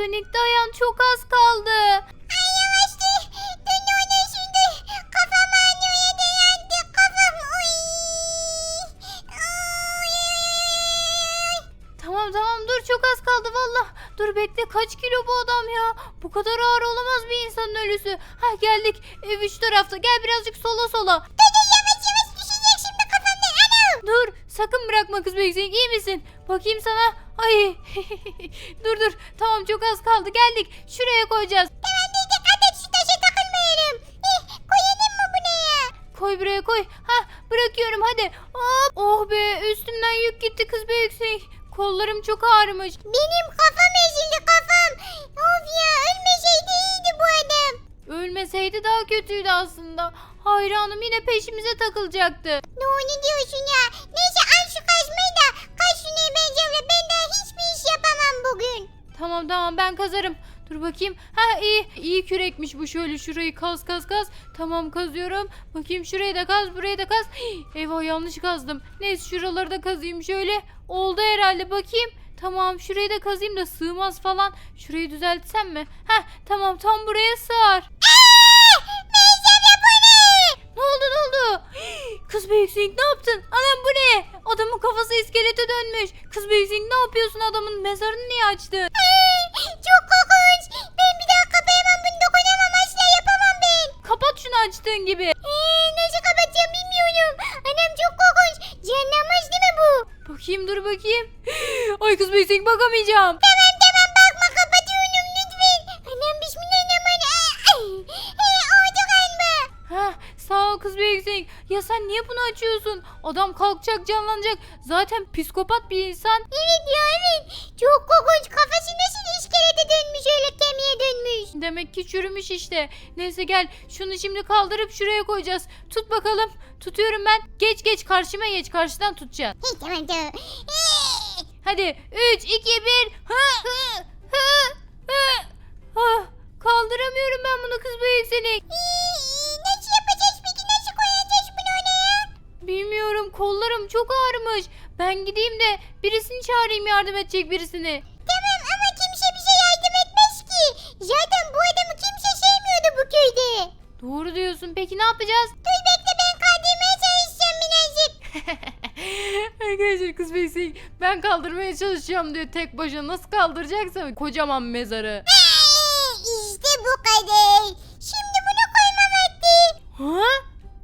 Sonic dayan çok az kaldı. Ay yavaştı. Dön oyna şimdi. Kafam ağrıyor dayandı. Kafam. Uy. Tamam tamam dur çok az kaldı valla. Dur bekle kaç kilo bu adam ya? Bu kadar ağır olamaz bir insanın ölüsü. Ha geldik ev üç tarafta gel birazcık sola sola. Dur dur yavaş yavaş düşecek şimdi kafamdan. Anam. Dur sakın bırakma kız bekleyin iyi misin? Bakayım sana. Ay dur dur tamam çok az kaldı geldik şuraya koyacağız. Tamam dur dikkat et şu taşa takılmayalım. Eh, koyalım mı buraya? Koy buraya koy. Ha bırakıyorum hadi. Hop. Oh be üstümden yük gitti kız büyüksek. Kollarım çok ağrımış. Benim kafam ezildi kafam. Of ya ölmeseydi iyiydi bu adam. Ölmeseydi daha kötüydü aslında. Hayranım yine peşimize takılacaktı. Ne ne diyorsun ya? Neyse bugün. Tamam tamam ben kazarım. Dur bakayım. Ha iyi. iyi kürekmiş bu şöyle şurayı kaz kaz kaz. Tamam kazıyorum. Bakayım şurayı da kaz burayı da kaz. Hii, Eyvah yanlış kazdım. Neyse şuraları da kazıyım şöyle. Oldu herhalde bakayım. Tamam şurayı da kazayım da sığmaz falan. Şurayı düzeltsem mi? Ha tamam tam buraya sığar. Benzeyle bu ne? Ne oldu ne oldu? Kız Büyüksink ne yaptın? Anam bu ne? Adamın kafası iskelete dönmüş. Kız Büyüksink ne yapıyorsun adamın mezarını niye açtın? Çok korkunç. Ben bir daha kapayamam bunu dokunamam asla yapamam ben. Kapat şunu açtığın gibi. Ee, nasıl kapatacağım bilmiyorum. Anam çok korkunç. Cehennemmiş değil mi bu? Bakayım dur bakayım. Ay kız Büyüksink bakamayacağım. Tamam Büyüksink. Ya sen niye bunu açıyorsun? Adam kalkacak canlanacak. Zaten psikopat bir insan. Evet ya evet. Çok korkunç. Kafası nasıl iskelete dönmüş öyle kemiğe dönmüş. Demek ki çürümüş işte. Neyse gel şunu şimdi kaldırıp şuraya koyacağız. Tut bakalım. Tutuyorum ben. Geç geç karşıma geç. Karşıdan tutacağım. Hey, tamam tamam. Hadi 3 2 1. Ha hı hı. Ah, kaldıramıyorum ben bunu kız Büyüksink. ee, Bilmiyorum kollarım çok ağrımış. Ben gideyim de birisini çağırayım yardım edecek birisini. Tamam ama kimse bize yardım etmez ki. Zaten bu adamı kimse sevmiyordu bu köyde. Doğru diyorsun. Peki ne yapacağız? Dur bekle ben kaldırmaya çalışacağım birazcık. Arkadaşlar kız Beysi ben kaldırmaya çalışacağım diyor tek başına. Nasıl kaldıracaksa kocaman mezarı. işte bu kadar. Şimdi bunu koyma vakti. Ha?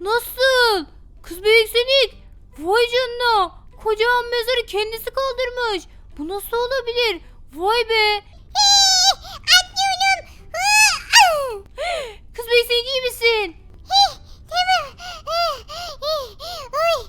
Nasıl? Kız Beysinik. Vay canına. Kocaman mezarı kendisi kaldırmış. Bu nasıl olabilir? Vay be. Au. Kız Beysinik iyi misin? Tamam. Ay,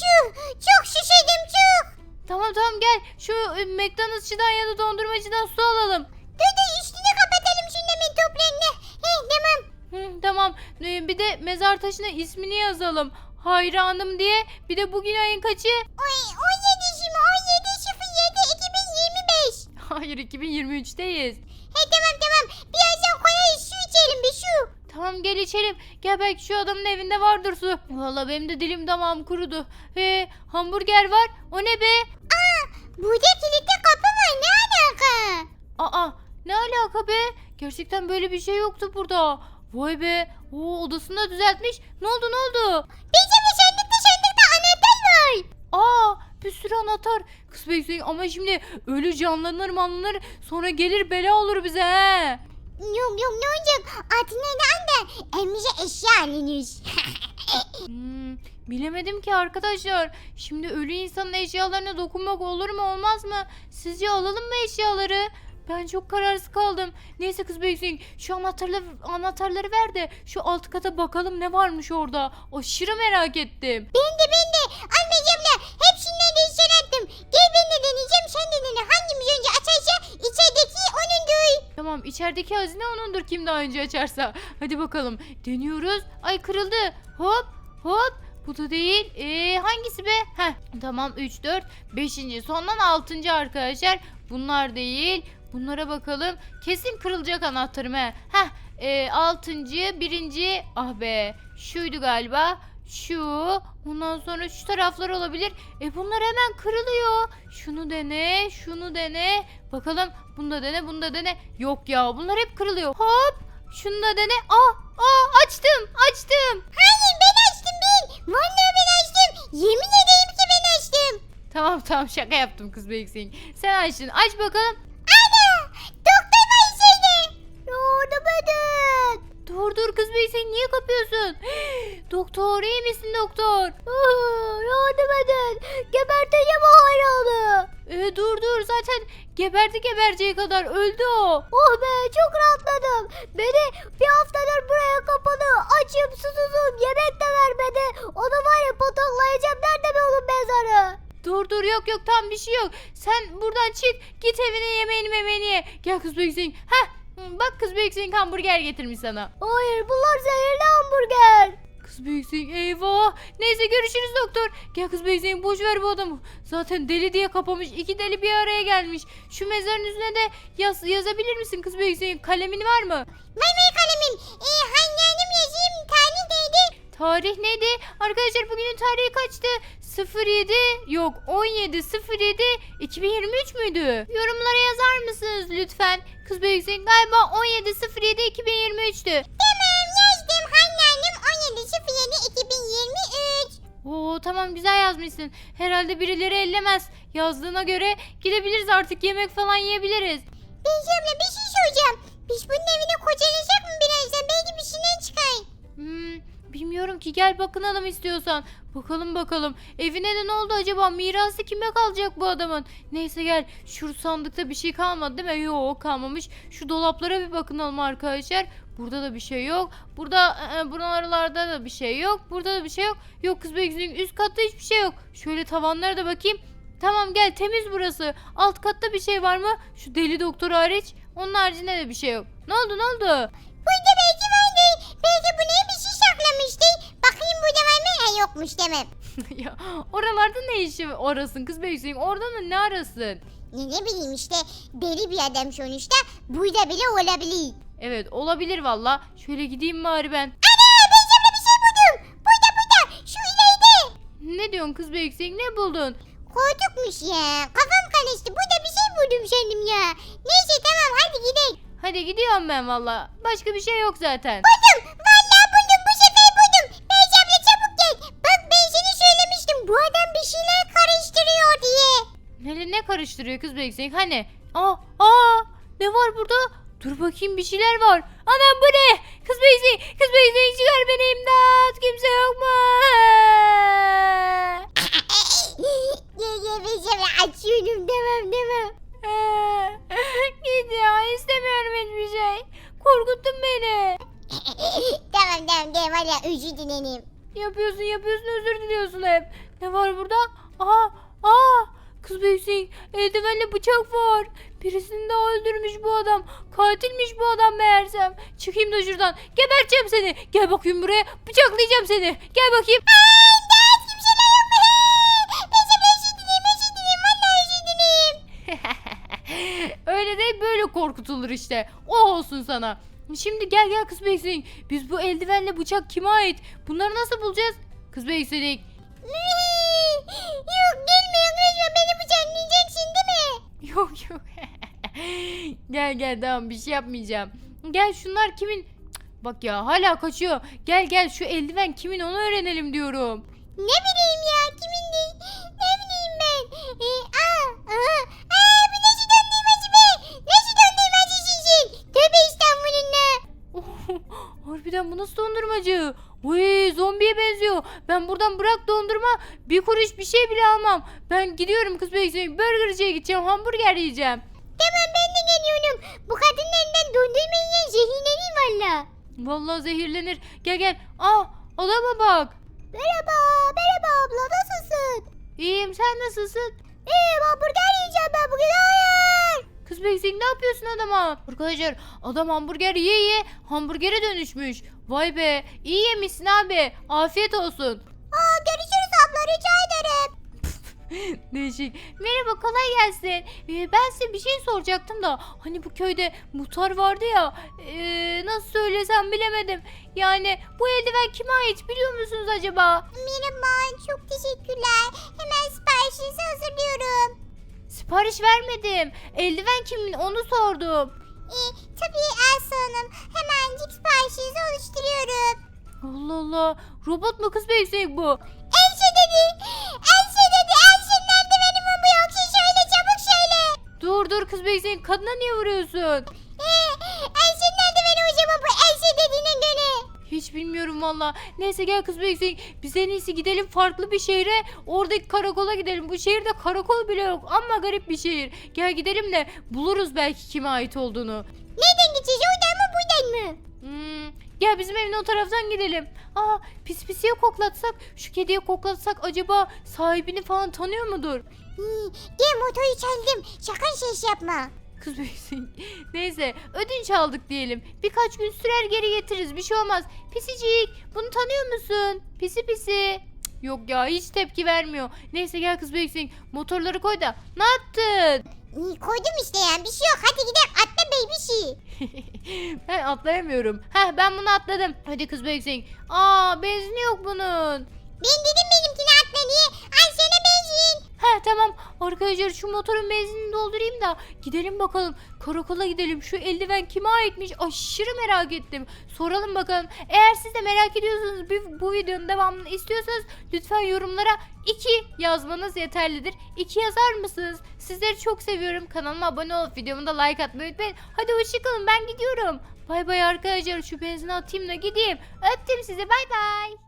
şu çok şişirdim çok. Tamam tamam gel. Şu e, McDonald'sçıdan ya da dondurmacıdan su alalım. Dur dur üstünü kapatalım şunu hemen toprağını. Hey, tamam. Hı, tamam. Ee, Bir de mezar taşına ismini yazalım. Hayranım diye. Bir de bugün ayın kaçı? Oy, 17 şimdi 17 07 2025. Hayır 2023'teyiz. Hey tamam tamam. Birazdan koyarız su içelim bir su. Tamam gel içelim. Gel belki şu adamın evinde vardır su. Valla benim de dilim damağım kurudu. Ve hamburger var. O ne be? Burada kilitli kapı var ne alaka? Aa ne alaka be? Gerçekten böyle bir şey yoktu burada. Vay be. Oo odasını da düzeltmiş. Ne oldu ne oldu? Bizim sandıkta sandıkta anahtar var. Aa bir sürü anahtar. Kız bekleyin ama şimdi ölü canlanır manlanır sonra gelir bela olur bize he. Yok yok ne olacak? Altına ne anda? Elimize eşya alınır. Hmm, bilemedim ki arkadaşlar. Şimdi ölü insanın eşyalarına dokunmak olur mu olmaz mı? Sizce alalım mı eşyaları? Ben çok kararsız kaldım. Neyse kız büyüksün şu anahtarları, anahtarları ver de şu alt kata bakalım ne varmış orada. Aşırı merak ettim. ben de ben de. Almayacağım Hepsinden de attım. Gel ben de deneyeceğim sen de dene. Hangimiz önce açarsa içerideki onundur. Tamam içerideki hazine onundur kim daha önce açarsa. Hadi bakalım deniyoruz. Ay kırıldı. Hop hop. Bu da değil. Ee, hangisi be? Heh tamam 3 4 5. sondan 6. arkadaşlar. Bunlar değil. Bunlara bakalım. Kesin kırılacak anahtarım he. Heh e, 6. 1. ah be şuydu galiba. şu. Ondan sonra şu taraflar olabilir. E bunlar hemen kırılıyor. Şunu dene, şunu dene. Bakalım bunu da dene, bunu da dene. Yok ya bunlar hep kırılıyor. Hop. Şunu da dene. Aa, aa açtım, açtım. Hayır ben açtım ben. Vallahi ben açtım. Yemin ederim ki ben açtım. Tamam tamam şaka yaptım kız Beksin. Sen açtın. Aç bakalım. Dur dur kız Beksin niye kapıyorsun? doktor iyi misin doktor? yardım edin. Geberteceğim o hayranı. Ee, dur dur zaten geberdi gebereceği kadar öldü o. Oh be çok rahatladım. Beni bir haftadır buraya kapalı. Açım susuzum. Yemek de vermedi. Onu var ya pataklayacağım. Nerede be onun mezarı? Dur dur yok yok tam bir şey yok. Sen buradan çık git evine yemeğini memeğini ye. Gel kız Beksin. Heh bak kız Beksin hamburger getirmiş sana. Hayır bunlar zehirli hamburger. Kız Beksin eyvah. Neyse görüşürüz doktor. Gel kız Beksin boş ver bu adamı. Zaten deli diye kapamış. iki deli bir araya gelmiş. Şu mezarın üstüne de yaz, yazabilir misin kız Beksin? Kalemin var mı? Vay vay kalemim. Ee, hangi annem yazayım? Tarih neydi? Tarih neydi? Arkadaşlar bugünün tarihi kaçtı? 07 yok 17 07 2023 müydü? Yorumlara yazar mısınız lütfen? Kız Büyüksin galiba 17 07 2023'tü. Tamam yazdım. Hangi annem 17.07.2023. Oo tamam güzel yazmışsın. Herhalde birileri ellemez. Yazdığına göre gidebiliriz artık yemek falan yiyebiliriz. Beyci abla bir şey soracağım. Biz bunun gel bakınalım istiyorsan. Bakalım bakalım. Evine de ne oldu acaba? Mirası kime kalacak bu adamın? Neyse gel. Şu sandıkta bir şey kalmadı değil mi? Yok kalmamış. Şu dolaplara bir bakınalım arkadaşlar. Burada da bir şey yok. Burada e, buralarda da bir şey yok. Burada da bir şey yok. Yok kız bekliyorum. Üst katta hiçbir şey yok. Şöyle tavanlara da bakayım. Tamam gel temiz burası. Alt katta bir şey var mı? Şu deli doktor hariç. Onun haricinde de bir şey yok. Ne oldu ne oldu? Burada belki vardı. Belki buraya bir şey saklamıştı. Var? Ha yokmuş demem. ya oralarda ne işi orasın kız Beksin? Orada da ne arasın? Ne, ne bileyim işte deli bir adam sonuçta. Burada bile olabilir. Evet olabilir valla. Şöyle gideyim bari ben. Ana ben sana bir şey buldum. Burada burada. Şu ileride. Ne diyorsun kız Beksin? Ne buldun? Korktukmuş ya. Kafam karıştı. Burada bir şey buldum sandım ya. Neyse tamam hadi gidelim. Hadi gidiyorum ben valla. Başka bir şey yok zaten. Buldum. Vallahi karıştırıyor kız Beksin? Hani? Aa, aa, ne var burada? Dur bakayım bir şeyler var. Anam bu ne? Kız Beksin, kız Beksin çıkar beni imdat. Kimse yok mu? Abla açıyorum demem demem. Ya istemiyorum hiçbir şey. Korkuttun beni. tamam tamam gel var ya özür dilerim. Yapıyorsun yapıyorsun özür diliyorsun hep. Ne var burada? Aa aa kız büyüksün eldivenle bıçak var. Birisini daha öldürmüş bu adam. Katilmiş bu adam meğersem. Çıkayım da şuradan. Geberteceğim seni. Gel bakayım buraya. Bıçaklayacağım seni. Gel bakayım. İmdat kimseler yok mu? Abla özür dilerim özür dilerim. Valla özür dilerim. Öyle değil böyle korkutulur işte. O olsun sana. Şimdi gel gel kız büyüksün. Biz bu eldivenle bıçak kime ait? Bunları nasıl bulacağız? Kız büyüksün. Yok gelme yaklaşma beni bıçaklayacaksın değil mi? Yok yok. gel gel tamam bir şey yapmayacağım. Gel şunlar kimin? Cık, Bak ya hala kaçıyor. Gel gel şu eldiven kimin onu öğrenelim diyorum. Ne bileyim ya kimin değil ne bileyim ben. Ee, aa, aha, aa, bu nasıl dondurmacı be? Nasıl dondurmacısın sen? Tövbe İstanbul'unla. Harbiden bu nasıl dondurmacı? Uy zombiye benziyor. Ben buradan bırak dondurma bir kuruş bir şey bile almam. Ben gidiyorum kız bekleyin. Burgerciye gideceğim hamburger yiyeceğim. Tamam ben de geliyorum. Bu kadının elinden dondurma yiyen zehirlenir valla. Vallahi zehirlenir. Gel gel. Aa adama bak. Merhaba, merhaba abla nasılsın? İyiyim sen nasılsın? İyiyim hamburger yiyeceğim ben bugün hayır. Kız Beksin ne yapıyorsun adama? Arkadaşlar adam hamburger yiye yiye hamburgere dönüşmüş. Vay be iyi yemişsin abi. Afiyet olsun. Aa, görüşürüz abla rica ederim. Değişik. Merhaba kolay gelsin. Ee, ben size bir şey soracaktım da hani bu köyde muhtar vardı ya ee, nasıl söylesem bilemedim. Yani bu eldiven kime ait biliyor musunuz acaba? Merhaba çok teşekkürler. Hemen siparişinizi hazırlıyorum. Sipariş vermedim. Eldiven kimin onu sordum. Ee, tabii Elsa Hanım. Hemencik siparişinizi oluşturuyorum. Allah Allah. Robot mu kız beysek bu? Elsa dedi. Elsa dedi. Elsa nerede benim bu yoksa söyle çabuk söyle. Dur dur kız beysek kadına niye vuruyorsun? Ee, Elsa nerede benim o zaman bu Elsa dediğine göre. Hiç bilmiyorum valla. Neyse gel kız beysek. Biz en iyisi gidelim farklı bir şehre. Oradaki karakola gidelim. Bu şehirde karakol bile yok. Ama garip bir şehir. Gel gidelim de buluruz belki kime ait olduğunu. Nereden gideceğiz oradan mı buradan mı? Hmm, gel bizim evin o taraftan gidelim. Aa pis pisiye koklatsak, şu kediye koklatsak acaba sahibini falan tanıyor mudur? Hmm, gel motoru çaldım. Sakın ses yapma. Kız büyüsün. Neyse ödünç aldık diyelim. Birkaç gün sürer geri getiririz bir şey olmaz. Pisicik bunu tanıyor musun? Pisi pisi. Cık, Yok ya hiç tepki vermiyor. Neyse gel kız büyüksün. Motorları koy da. Ne yaptın? İyi koydum işte yani bir şey yok. Hadi gidelim atla babysi. ben atlayamıyorum. Heh ben bunu atladım. Hadi kız büyüksün. Aa benzini yok bunun. Ben dedim benimkini atla diye. Ay sana benzin. Heh tamam arkadaşlar şu motorun benzinini doldurayım da gidelim bakalım. Karakola gidelim. Şu eldiven kime aitmiş? Aşırı merak ettim. Soralım bakalım. Eğer siz de merak ediyorsanız bu, bu videonun devamını istiyorsanız lütfen yorumlara 2 yazmanız yeterlidir. 2 yazar mısınız? Sizleri çok seviyorum. Kanalıma abone olup videomu da like atmayı unutmayın. Hadi hoşçakalın ben gidiyorum. Bay bay arkadaşlar şu benzini atayım da gideyim. Öptüm sizi bay bay.